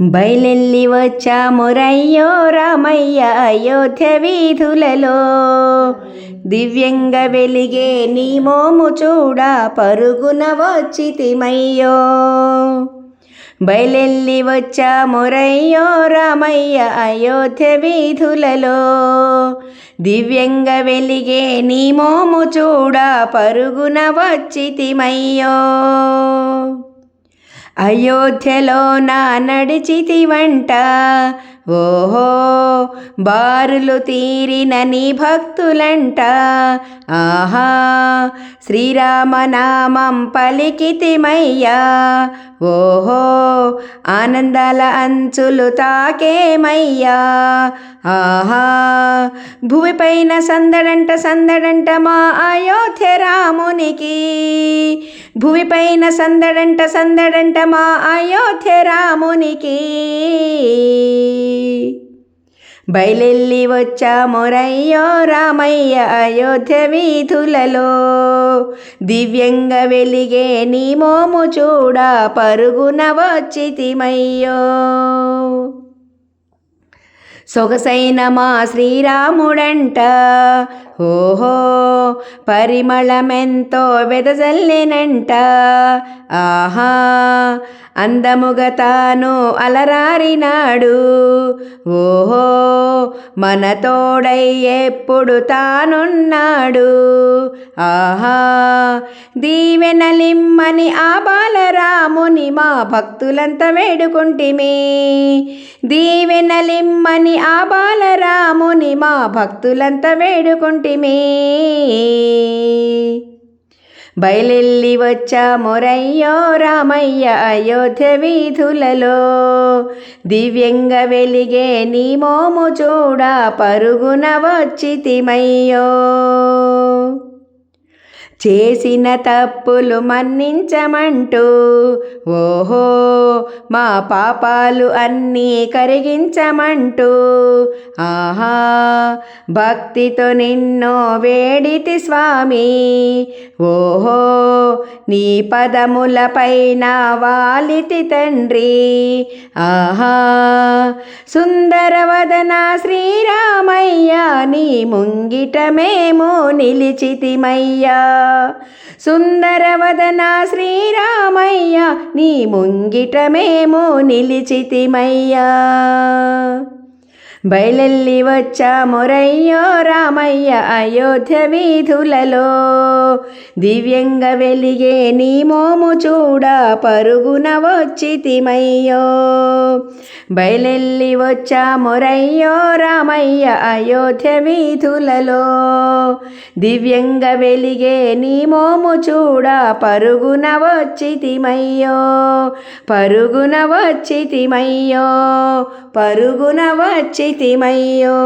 బయలెల్లి వచ్చామురయ్యో రామయ్య అయోధ్య వీధులలో. దివ్యంగా వెలిగే నీ మోము చూడ పరుగున వచ్చితిమయ్యో బయలెల్లి వచ్చామురయ్యో రామయ్య అయోధ్య వీధులలో. దివ్యంగా వెలిగే నీ మోము చూడ పరుగున వచ్చితిమయ్యో అయోధ్యలో నా నడిచితి వంట. ఓహో బారులు తీరిన నీ భక్తులంట. ఆహా శ్రీరామనామం పలికితిమయ్యా. ఓహో ఆనందాల అంచులు తాకేమయ్యా. ఆహా భూమిపైన సందడంట సందడంట మా అయోధ్య రామునికి. భూమిపైన సందడంట సందడంట మా అయోధ్య రామునికి. బయలెల్లి వచ్చామురయ్యో రామయ్య అయోధ్య వీధులలో. దివ్యంగా వెలిగే నీ మోము చూడ పరుగున వచ్చితిమయ్యో. సొగసైన మా శ్రీరాముడంట ఓహో పరిమళమెంతో వెదజల్లినంట. ఆహా అందముగా తాను అలరారినాడు. ఓహో మన తోడై ఎప్పుడు తానున్నాడు. ఆహా దీవెనలిమ్మని ఆ బాలరాముని మా భక్తులంతా వేడుకుంటిమి. దీవెనలిమ్మని ఆ బాలరాముని మా భక్తులంతా వేడుకుంటిమి బయలెల్లి వచ్చామురయ్యో రామయ్య అయోధ్య వీధులలో. దివ్యంగా వెలిగే నీ మోము చూడ పరుగున వచ్చితిమయ్యో చేసిన తప్పులు మన్నించమంటూ ఓహో మా పాపాలు అన్నీ కరిగించమంటూ ఆహా భక్తితో నిన్నో వేడితి స్వామి ఓహో నీ పదములపైన వాలితి తండ్రి. ఆహా సుందరవదన శ్రీరామయ్య నీ ముంగిట మేము నిలిచితిమయ్యా. సుందరవదన శ్రీరామయ్య నీ ముంగిట మేము నిలిచితిమయ్యా. బయలెల్లి వచ్చామురయ్యో రామయ్య అయోధ్య వీధులలో. దివ్యంగా వెలిగే నీ మోము చూడ పరుగున వచ్చితిమయ్యో బయలెల్లి వచ్చామురయ్యో రామయ్య అయోధ్య వీధులలో. దివ్యంగా వెలిగే నీ మోము చూడ పరుగున వచ్చితిమయ్యో పరుగున వచ్చితిమయ్యో పరుగున వచ్చి వచ్చితిమయ్యో